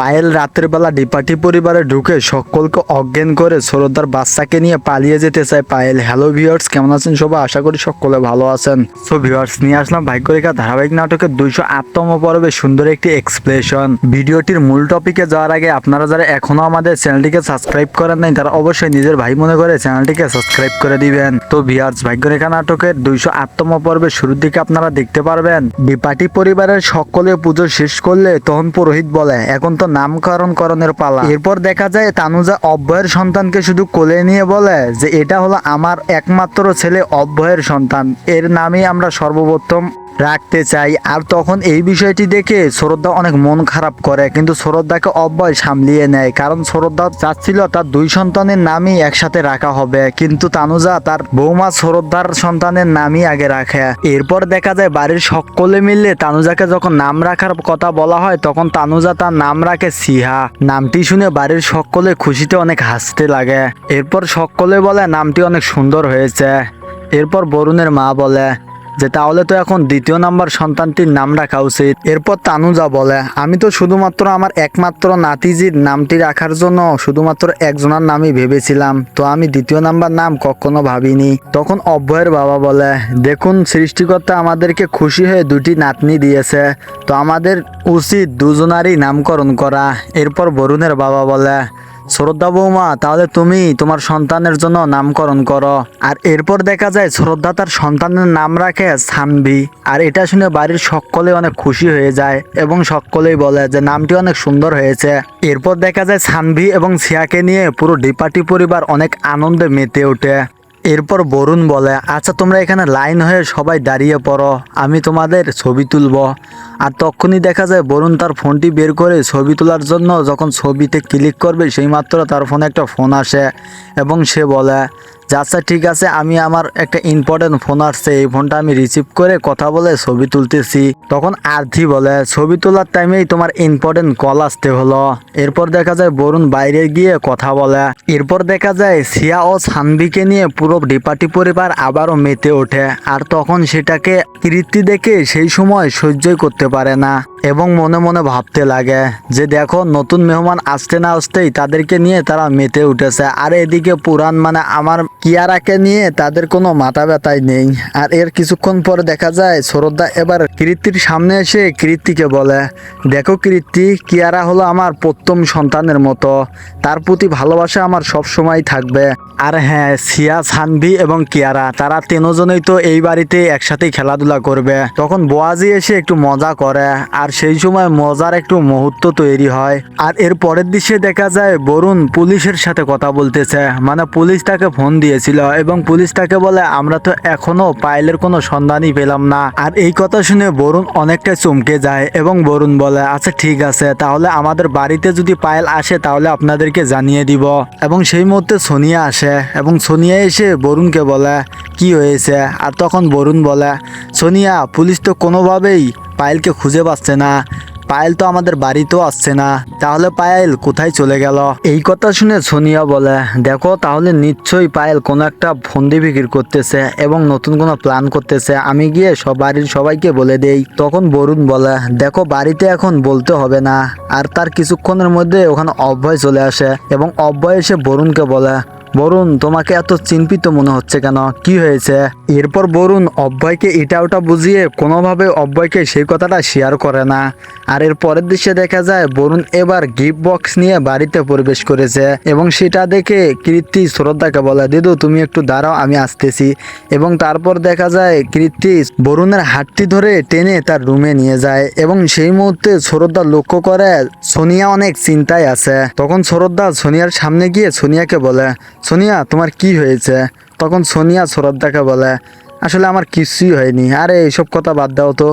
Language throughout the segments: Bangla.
পায়েল রাতের বেলা ডিপাটি পরিবারে ঢুকে সকলকে অজ্ঞান করে সরোদার বাচ্চাকে নিয়ে পালিয়ে যেতে চায় পায়েল। হ্যালো ভিউয়ার্স কেমন আছেন সবাই? আশা করি সকলে ভালো আছেন। সো ভিউয়ার্স নিয়ে আসলাম ভাগ্যরেখা ধারাবাহিক নাটকের দুইশো আটতম পর্বে সুন্দর একটি এক্সপ্লেশন ভিডিওটির মূল টপিকে যাওয়ার আগে আপনারা যারা এখনও আমাদের চ্যানেলটিকে সাবস্ক্রাইব করেন নাই, তারা অবশ্যই নিজের ভাই মনে করে চ্যানেলটিকে সাবস্ক্রাইব করে দিবেন। তো ভিউয়ার্স ভাগ্যরেখা নাটকের দুইশো আটতম পর্বের শুরুর দিকে আপনারা দেখতে পারবেন ডিপাটি পরিবারের সকলে পুজো শেষ করলে তখন পুরোহিত বলে, এখন তো নামকরণ করণের পালা। এরপর দেখা যায়, তানুজা অব্যয়ের সন্তানকে শুধু কোলে নিয়ে বলে যে, এটা হলো আমার একমাত্র ছেলে অব্যয়ের সন্তান। এর নামে আমরা সর্বপ্রথম রাখতে চাই। আর তখন এই বিষয়টি দেখে শ্রদ্ধা অনেক মন খারাপ করে, কিন্তু শ্রদ্ধাকে অব্যয় সামলিয়ে নেয়। কারণ শ্রদ্ধা চাচ্ছিল তার দুই সন্তানের নামই একসাথে রাখা হবে, কিন্তু তানুজা তার বৌমা শ্রদ্ধার সন্তানের নামই আগে রাখে। এরপর দেখা যায় বাড়ির সকলে মিলে তানুজাকে যখন নাম রাখার কথা বলা হয়, তখন তানুজা তার নাম রাখে সিহা। নামটি শুনে বাড়ির সকলে খুশিতে অনেক হাসতে লাগে। এরপর সকলে বলে, নামটি অনেক সুন্দর হয়েছে। এরপর বরুণের মা বলে যে তাহলে তো এখন দ্বিতীয় নাম্বার সন্তানটির নাম রাখা উচিত। এরপর তানুজা বলে, আমি তো শুধুমাত্র আমার একমাত্র নাতিজির নামটি রাখার জন্য শুধুমাত্র একজনের নামই ভেবেছিলাম। তো আমি দ্বিতীয় নাম্বার নাম কখনো ভাবিনি। তখন অভয়ের বাবা বলে, দেখুন, সৃষ্টিকর্তা আমাদেরকে খুশি হয়ে দুটি নাতনি দিয়েছে। তো আমাদের উচিত দুজনারই নামকরণ করা। এরপর বরুণের বাবা বলে শ্রদ্ধা বৌমা, তাহলে তুমি তোমার সন্তানের জন্য নামকরণ করো। আর এরপর দেখা যায় শ্রদ্ধা তার সন্তানের নাম রাখে সানভি। আর এটা শুনে বাড়ির সকলে অনেক খুশি হয়ে যায় এবং সকলেই বলে যে নামটি অনেক সুন্দর হয়েছে। এরপর দেখা যায় সানভি এবং সিয়াকে নিয়ে পুরো ডিপাটি পরিবার অনেক আনন্দে মেতে ওঠে। এরপর বরুণ বলে আচ্ছা তোমরা এখানে লাইন হয়ে সবাই দাঁড়িয়ে পড়ো, আমি তোমাদের ছবি তুলব। আর তখনই দেখা যায় বরুণ তার ফোনটি বের করে ছবি তোলার জন্য যখন ছবিতে ক্লিক করবে সেই মাত্র তার ফোনে একটা ফোন আসে এবং সে বলে আচ্ছা ঠিক আছে, আমি আমার একটা ইম্পর্টেন্ট ফোন আসছে, এই ফোনটা আমি রিসিভ করে কথা বলে ছবি তুলতেছি। তখন আর্থি বলে, ছবি তোলার টাইমেই তোমার ইম্পর্টেন্ট কল আসতে হলো। এরপর দেখা যায়, বরুণ বাইরে গিয়ে কথা বলে। এরপর দেখা যায় সিয়া ও সানভিকে নিয়ে পুরো ডিপাটি পরিবার আবারও মেতে ওঠে। আর তখন সেটাকে কীর্তি দেখে সেই সময় সহ্যই করতে পারে না। এবং মনে মনে ভাবতে লাগে যে দেখো, নতুন মেহমান আসতে না আসতেই তাদেরকে নিয়ে তারা মেতে উঠেছে। আর এদিকে পুরান মানে আমার কিয়ারাকে নিয়ে তাদের কোনো মাথা ব্যথাই নেই। আর এর কিছুক্ষণ পরে দেখা যায় শ্রদ্ধা এবার কীর্তির সামনে এসে কীর্তিকে বলে, দেখো কীর্তি, কিয়ারা হলো আমার প্রথম সন্তানের মতো। তার প্রতি ভালোবাসা আমার সব সময় থাকবে। আর হ্যাঁ সিয়া, সানভি এবং কিয়ারা, তারা তিনজনেই তো এই বাড়িতে একসাথেই খেলাধুলা করবে। তখন বোয়াজি এসে একটু মজা করে। আর সেই সময় মজার একটু মুহূর্ত তৈরি হয়। আর এর পরের দৃশ্যে দেখা যায়, বরুণ পুলিশের সাথে কথা বলতেছে। মানে পুলিশ তাকে ফোন দিয়েছিল এবং পুলিশ তাকে বলে, আমরা তো এখনও পাইলের কোনো সন্ধানই পেলাম না। আর এই কথা শুনে বরুণ অনেকটা চমকে যায় এবং বরুণ বলে আচ্ছা ঠিক আছে, তাহলে আমাদের বাড়িতে যদি পায়েল আসে, তাহলে আপনাদেরকে জানিয়ে দিব। এবং সেই মুহূর্তে সোনিয়া আসে এবং সোনিয়া এসে বরুণকে বলে, কি হয়েছে? আর তখন বরুণ বলে, সোনিয়া, পুলিশ তো কোনোভাবেই পায়েলকে খুঁজে পাচ্ছে না। পায়েল তো আমাদের বাড়িতেও আসছে না। তাহলে পায়েল কোথায় চলে গেল? এই কথা শুনে সোনিয়া বলে, দেখো, তাহলে নিশ্চয়ই পায়েল কোনো একটা ফন্দি বিক্রি করতেছে এবং নতুন কোনো প্ল্যান করতেছে। আমি গিয়ে সব বাড়ির সবাইকে বলে দেই। তখন বরুণ বলে, দেখো, বাড়িতে এখন বলতে হবে না। আর তার কিছুক্ষণের মধ্যে ওখানে অভয় চলে আসে এবং অভয় এসে বরুণকে বলে বরুণ, তোমাকে এত চিন্তিত মনে হচ্ছে কেন? কি হয়েছে? এরপর বরুণ অব্যয়কে এটা ওটা বুঝিয়ে কোনোভাবে অব্যয়কে সেই কথাটা শেয়ার করে না। আর এর পরের দৃশ্যে দেখা যায়, বরুণ এবার গিফট বক্স নিয়ে বাড়িতে প্রবেশ করেছে এবং সেটা দেখে কীর্তি শ্রদ্ধাকে বলে, দিদু, তুমি একটু দাঁড়াও, আমি আসতেছি। এবং তারপর দেখা যায়, কীর্তি বরুণের হাতটি ধরে টেনে তার রুমে নিয়ে যায় এবং সেই মুহূর্তে শ্রদ্ধা লক্ষ্য করে, সোনিয়া অনেক চিন্তায় আছে। তখন শ্রদ্ধা সোনিয়ার সামনে গিয়ে সোনিয়াকে বলে সোনিয়া, তোমার কি হয়েছে? তখন সোনিয়া শ্রদ্ধাকে বলে, আসলে আমার কিছুই হয়নি। আরে এইসব কথা বাদ দাও তো।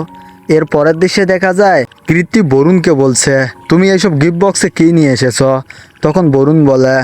এর পরের দৃশ্যে দেখা যায় কীর্তি বরুণকে বলছে, তুমি এইসব গিফট বক্সে কী নিয়ে এসেছ? তখন বরুণ বলে,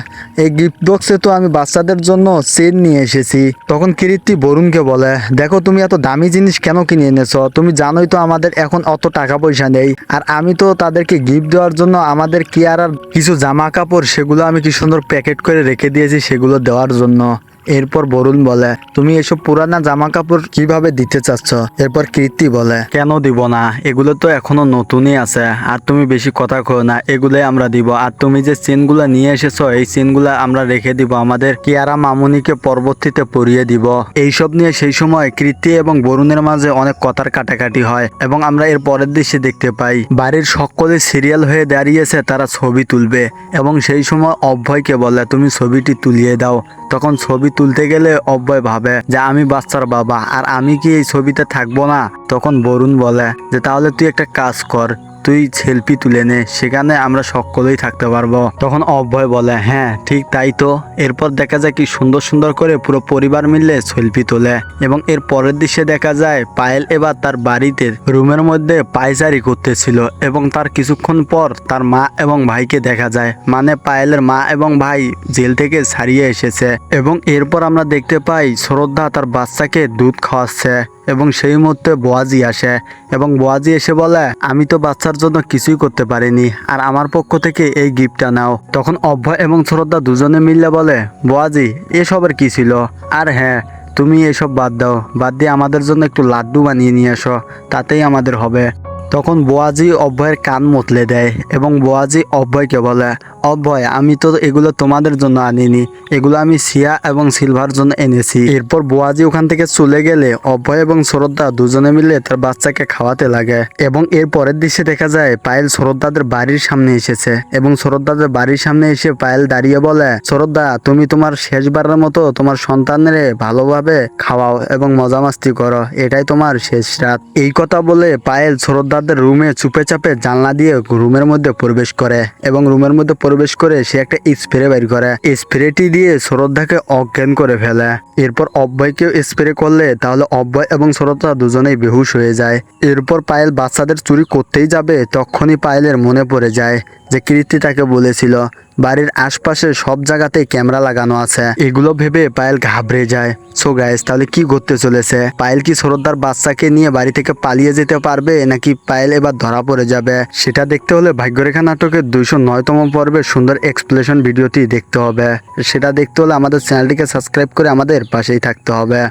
এই গিফট বক্সে তো আমি বাচ্চাদের জন্য চেন নিয়ে এসেছি। তখন কীর্তি বরুণকে বলে, দেখো, তুমি এত দামি জিনিস কেন কিনে এনেছো? তুমি জানোই তো আমাদের এখন অত টাকা পয়সা নেই, আর আমি তো তাদেরকে গিফট দেওয়ার জন্য আমাদের কি আর আর কিছু জামা কাপড় সেগুলো আমি কি সুন্দর প্যাকেট করে রেখে দিয়েছি সেগুলো দেওয়ার জন্য। এরপর বরুণ বলে, তুমি এসব পুরানা জামা কাপড় কীভাবে দিতে চাচ্ছ? এরপর কীর্তি বলে, কেন দিব না? এগুলো তো এখনও নতুনই আছে। আর তুমি বেশি কথা কো না, এগুলোই আমরা দিব। আর তুমি যে চেনগুলো নিয়ে এসেছ, এই চেনগুলো আমরা রেখে দিব। আমাদের কিয়ারা মামুনিকে পরবর্তীতে পরিয়ে দিব। এইসব নিয়ে সেই সময় কীর্তি এবং বরুণের মাঝে অনেক কথার কাটাকাটি হয় এবং আমরা এর পরের দৃশ্যে দেখতে পাই, বাড়ির সকলে সিরিয়াল হয়ে দাঁড়িয়েছে, তারা ছবি তুলবে। এবং সেই সময় অভয়কে বলে, তুমি ছবিটি তুলিয়ে দাও। তখন ছবি তুলতে গেলে অব্যয় ভাবে যে আমি বাচ্চার বাবা আর আমি কি এই ছবিতে থাকব না? তখন বরুণ বলে যে তাহলে তুই একটা কাজ কর তুই সেলফি তুলে নে, সেখানে আমরা সকলেই থাকতে পারব। তখন অভয় বলে হ্যাঁ ঠিক তাই তো। এরপর দেখা যায় কি সুন্দর সুন্দর করে পুরো পরিবার মিলে সেলফি তোলে এবং এর পরের দৃশ্যে দেখা যায় পায়েল এবার তার বাড়িতে রুমের মধ্যে পায়চারি করতেছিল এবং তার কিছুক্ষণ পর তার মা এবং ভাইকে দেখা যায়। মানে পায়েলের মা এবং ভাই জেল থেকে ছাড়িয়ে এসেছে এবং এরপর আমরা দেখতে পাই শ্রদ্ধা তার বাচ্চাকে দুধ খাওয়াচ্ছে। এবং সেই মুহূর্তে বোয়াজি আসে এবং বোয়াজি এসে বলে, আমি তো বাচ্চার জন্য কিছুই করতে পারিনি, আর আমার পক্ষ থেকে এই গিফটটা নাও। তখন অভয় এবং শ্রদ্ধা দুজনে মিললে বলে, বোয়াজি, এসবের কি ছিল? আর হ্যাঁ তুমি এসব বাদ দাও, বাদ দিয়ে আমাদের জন্য একটু লাড্ডু বানিয়ে নিয়ে এসো, তাতেই আমাদের হবে। তখন বোয়াজি অভয়ের কান মতলে দেয় এবং বোয়াজি অভয়কে বলে অভয়, আমি তো এগুলো তোমাদের জন্য আনিনি। এগুলো আমি সিয়া এবং সিলভার জন্য এনেছি। এরপর বোয়াজি ওখান থেকে চলে গেলে অভয় এবং শ্রদ্ধা দুজনে মিলে তার বাচ্চাকে খাওয়াতে লাগে। এবং এর পরের দৃশ্যে দেখা যায়, পায়েল শ্রদ্ধাদের বাড়ির সামনে এসেছে। এবং শ্রদ্ধাদের বাড়ির সামনে এসে পায়েল দাঁড়িয়ে বলে শ্রদ্ধা তুমি তোমার শেষবারের মতো তোমার সন্তানের ভালোভাবে খাওয়াও এবং মজা মাস্তি করো। এটাই তোমার শেষ রাত। এই কথা বলে পায়েল শ্রদ্ধাদের রুমে চুপে চাপে জানলা দিয়ে রুমের মধ্যে প্রবেশ করে। এবং রুমের মধ্যে প্রবেশ করে সে একটা স্প্রে বের করে। স্প্রেটি দিয়ে শ্রদ্ধাকে অজ্ঞান করে ফেলে। এরপর অব্যয়কেও স্প্রে করলে তাহলে অব্যয় এবং শ্রদ্ধা দুজনেই বেহুশ হয়ে যায়। এরপর পায়েল বাচ্চাদের চুরি করতেই যাবে, তখনই পায়েলের মনে পড়ে যায় যে কীর্তি তাকে বলেছিল। বাড়ির আশপাশে সব জায়গাতেই ক্যামেরা লাগানো আছে। এগুলো ভেবে পায়েল ঘাবড়ে যায়। সো গাইস তাহলে কি করতে চলেছে? পায়েল কি শ্রদ্ধার বাচ্চাকে নিয়ে বাড়ি থেকে পালিয়ে যেতে পারবে, নাকি পায়েল এবার ধরা পড়ে যাবে? সেটা দেখতে হলে ভাগ্যরেখা নাটকের দুইশো নয়তম পর্বের সুন্দর এক্সপ্লেশন ভিডিওটি দেখতে হবে। সেটা দেখতে হলে আমাদের চ্যানেলটিকে সাবস্ক্রাইব করে আমাদের পাশেই থাকতে হবে।